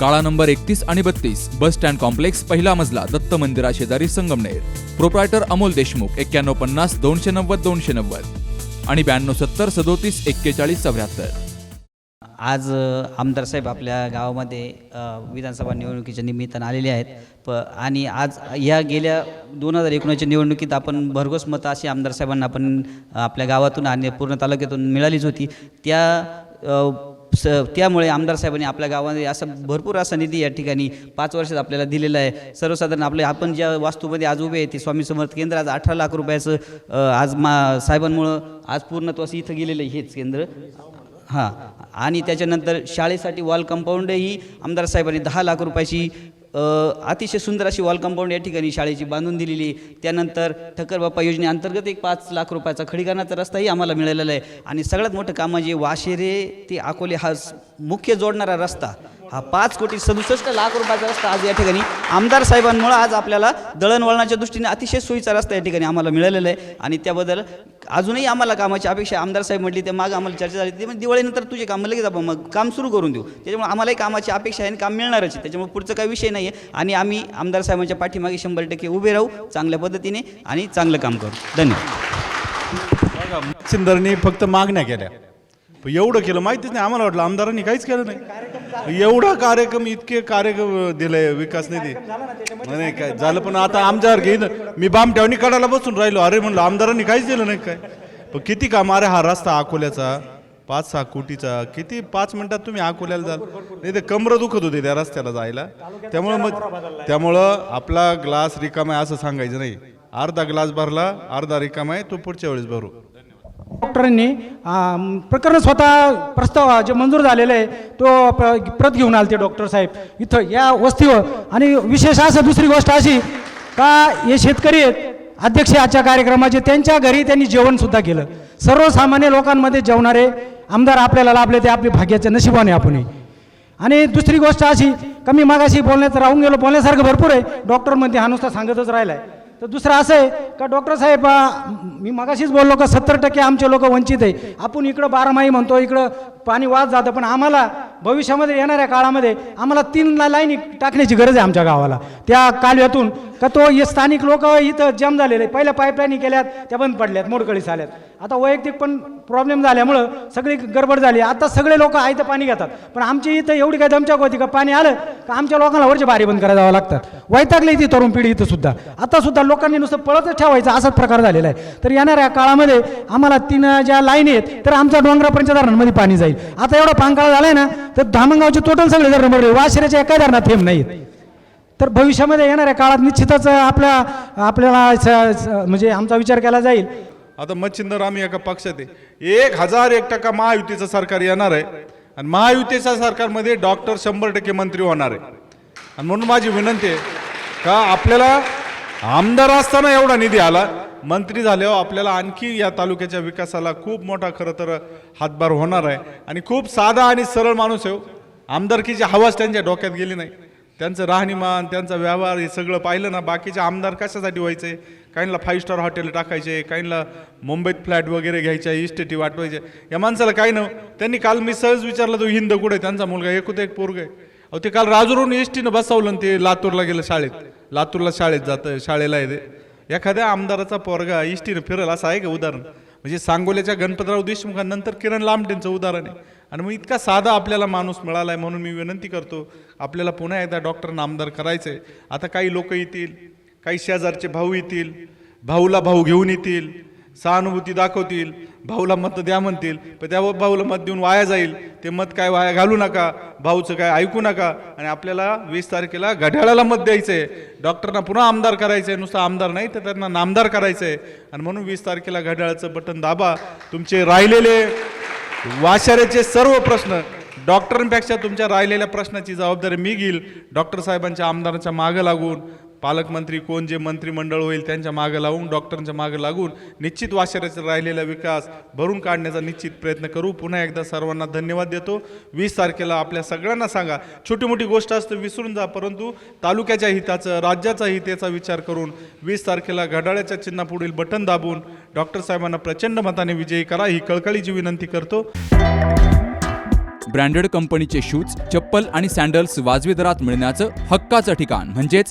काळा नंबर एकतीस आणि बत्तीस बस स्टँड कॉम्प्लेक्स पहिला मजला दत्त मंदिरा शेजारी संगमनेर. प्रोप्रायटर अमोल देशमुख एक्क्याण्णव पन्नास दोनशे नव्वद दोनशे नव्वद. आणि ब्याण्णव सत्तर सदोतीस एक्केचाळीस चौऱ्याहत्तर. आज आमदार साहेब आपल्या गावामध्ये विधानसभा निवडणुकीच्या निमित्तानं आलेले आहेत. प आणि आज ह्या गेल्या दोन हजार एकोणीसच्या निवडणुकीत आपण भरघोस मतं अशी आमदार साहेबांना आपण आपल्या गावातून आणि पूर्ण तालुक्यातून मिळालीच होती. त्या स त्यामुळे आमदार साहेबांनी आपल्या गावामध्ये असा भरपूर असा निधी या ठिकाणी पाच वर्षात आपल्याला दिलेला आहे. सर्वसाधारण आपले आपण ज्या वास्तूमध्ये आज उभे आहे ते स्वामी समर्थ केंद्र आज अठरा लाख रुपयाचं आज मा साहेबांमुळं आज पूर्णत्वास इथं गेलेलं आहे हेच केंद्र. हां. आणि त्याच्यानंतर शाळेसाठी वॉल कंपाऊंडही आमदार साहेबांनी दहा लाख रुपयाची अतिशय सुंदर अशी वॉल कंपाऊंड या ठिकाणी शाळेची बांधून दिलेली त्यानंतर ठक्कर बाप्पा योजनेअंतर्गत एक पाच लाख रुपयाचा खडीकरणाचा रस्ताही आम्हाला मिळालेला आहे. आणि सगळ्यात मोठं काम म्हणजे वाशेरे ते अकोले हा स- मुख्य जोडणारा रस्ता. हा पाच कोटी सदुसष्ट लाख रुपयाचा रस्ता आज या ठिकाणी आमदार साहेबांमुळं आज आपल्याला दळणवळणाच्या दृष्टीने अतिशय सोयीचा रस्ता या ठिकाणी आम्हाला मिळालेला आहे. आणि त्याबद्दल अजूनही आम्हाला कामाची अपेक्षा आमदार साहेब म्हटली ते मागं आम्हाला चर्चा झाली ते म्हणजे दिवाळीनंतर तुझे काम लगेच आपण मग काम सुरू करून देऊ. त्याच्यामुळे आम्हालाही कामाची अपेक्षा आहे आणि काम मिळणारच आहे. त्याच्यामुळे पुढचं काही विषय नाही आहे आणि आम्ही आमदार साहेबांच्या पाठीमागे शंभर टक्के उभे राहू चांगल्या पद्धतीने आणि चांगलं काम करू. धन्यवाद. सिंदरनी फक्त मागण्या केल्या. पण एवढं केलं माहितीच नाही आम्हाला वाटलं आमदारांनी काहीच केलं नाही. एवढा कार्यक्रम इतके कार्यक्रम दिले विकास निधी. नाही काय झालं पण आता आमच्यावर घेईन. मी बामट्यावणी कडाला बसून राहिलो. अरे म्हणलं आमदारांनी काहीच दिलं नाही काय? पण किती काम अरे हा रस्ता अकोल्याचा पाच सहा कोटीचा किती पाच मिनिटात तुम्ही अकोल्याला जाल? नाही ते कमरं दुखत होते त्या रस्त्याला जायला. त्यामुळं मग त्यामुळं आपला ग्लास रिकामा आहे असं सांगायचं नाही. अर्धा ग्लास भरला अर्धा रिकामा आहे तो पुढच्या वेळेस भरू. डॉक्टरांनी प्रकरण स्वतः प्रस्ताव जे मंजूर झालेला आहे तो प्र प्रत घेऊन आले ते डॉक्टर साहेब. इथं या वस्तीवर. आणि विशेष असं दुसरी गोष्ट अशी का हे शेतकरी आहेत अध्यक्ष आजच्या कार्यक्रमाचे त्यांच्या घरी त्यांनी जेवणसुद्धा केलं. सर्वसामान्य लोकांमध्ये जेवणारे आमदार आपल्याला लाभले ते आपले भाग्याचे नशिबाने आपण आणि दुसरी गोष्ट अशी कमी मागाशी बोलण्यात राहून गेलो बोलण्यासारखं भरपूर आहे. डॉक्टरमध्ये हा नुसता सांगतच राहिला आहे तर दुसरं असं आहे का डॉक्टर साहेब मी मगाशीच बोललो का सत्तर टक्के आमचे लोक वंचित आहे. आपण इकडं बारमाही म्हणतो इकडं पाणी वाद जातं पण आम्हाला भविष्यामध्ये येणाऱ्या काळामध्ये आम्हाला तीन लाईन लाईनी टाकण्याची गरज आहे आमच्या गावाला. त्या कालव्यातून का तो हे स्थानिक लोक इथं जम झालेले पहिल्या पाईपलाईनी केल्यात त्या बंद पडल्यात मोडकळीस आल्यात आता वैयक्तिक पण प्रॉब्लेम झाल्यामुळं सगळी गडबड झाली. आता सगळे लोक आयतं पाणी घेतात. पण आमची इथं एवढी काय दमच्याक होती का पाणी आलं का आमच्या लोकांना वरचे बारी बंद करायला जावं लागतात वैतागली ती तरुण पिढी इथं सुद्धा. आता सुद्धा लोकांनी नुसतं पळतच ठेवायचं असाच प्रकार झालेला आहे. तर येणाऱ्या काळामध्ये आम्हाला तीन ज्या लाईन आहेत तर आमच्या डोंगरापर्यंतच्या धरणांमध्ये पाणी जाईल. आता एवढा पांकाळा झालाय ना तर धामणगावचे टोटल सगळे धरण भरले. वाशिऱ्याच्या एका धरणात थेंब नाहीत तर भविष्यामध्ये येणाऱ्या काळात निश्चितच आपल्या आपल्याला म्हणजे आमचा विचार केला जाईल. आता मच्छिंदर आम्ही एका पक्षात आहे. एक हजार एक टक्का महायुतीचं सरकार येणार आहे. आणि महायुतीच्या सरकारमध्ये डॉक्टर शंभर टक्के मंत्री होणार आहे. आणि म्हणून माझी विनंती आहे का आपल्याला आमदार असताना एवढा निधी आला. मंत्री झाल्यावर आपल्याला आणखी या तालुक्याच्या विकासाला खूप मोठा खरं तर हातभार होणार आहे. आणि खूप साधा आणि सरळ माणूस आहे हो. आमदारकीची हवाच त्यांच्या डोक्यात गेली नाही. त्यांचं राहणीमान त्यांचा व्यवहार हे सगळं पाहिलं ना बाकीचे आमदार कशासाठी व्हायचे? काहींना फाईव्ह स्टार हॉटेल टाकायचे काहींना मुंबईत फ्लॅट वगैरे घ्यायच्या इस्टेटी वाटवायचे. या माणसाला काय नव्ह त्यांनी काल मी सहज विचारलं तो हिंद कुठे त्यांचा मुलगा एकूत एक पोरग आहे. अहो ते काल राजूरून एसटीनं बसवलं ते लातूरला गेलं शाळेत. लातूरला शाळेत जातं शाळेला आहे एखाद्या आमदाराचा पोरगा इष्टीनं फिरल असं आहे का उदाहरण? म्हणजे सांगोल्याच्या गणपतराव देशमुखांनंतर किरण लांबटेंचं उदाहरण आहे. आणि मग इतका साधा आपल्याला माणूस मिळाला आहे म्हणून मी विनंती करतो आपल्याला पुन्हा एकदा डॉक्टर आमदार करायचं आहे आता काही लोक येतील काही शेजारचे भाऊ येतील भाऊला भाऊ घेऊन येतील सहानुभूती दाखवतील भाऊला मत द्या म्हणतील पण त्या भाऊला मत देऊन वाया जाईल. ते मत काय वाया घालू नका भाऊचं काय ऐकू नका. आणि आपल्याला वीस तारखेला घड्याळाला मत द्यायचं आहे डॉक्टरना पुन्हा आमदार करायचं आहे नुसतं आमदार नाही तर त्यांना नामदार करायचं आहे आणि म्हणून वीस तारखेला घड्याळाचं बटन दाबा. तुमचे राहिलेले वाशाऱ्याचे सर्व प्रश्न डॉक्टरांपेक्षा तुमच्या राहिलेल्या प्रश्नाची जबाबदारी मी घेईल. डॉक्टर साहेबांच्या आमदारांच्या मागं लागून. पालकमंत्री कोण जे मंत्रिमंडळ होईल त्यांच्या मागे लावून डॉक्टरांच्या मागे लागून निश्चित वाशराचा राहिलेला विकास भरून काढण्याचा निश्चित प्रयत्न करू. पुन्हा एकदा सर्वांना धन्यवाद देतो. वीस तारखेला आपल्या सगळ्यांना सांगा छोटी मोठी गोष्ट असते विसरून जा परंतु तालुक्याच्या हिताचं राज्याचा हितेचा विचार करून वीस तारखेला घड्याळ्याच्या चिन्हापुढील बटन दाबून डॉक्टर साहेबांना प्रचंड मताने विजयी करा ही कळकळीची विनंती करतो. ब्रँडेड कंपनीचे शूज चप्पल आणि सँडल्स वाजवी दरात मिळण्याचं हक्काचं ठिकाण म्हणजेच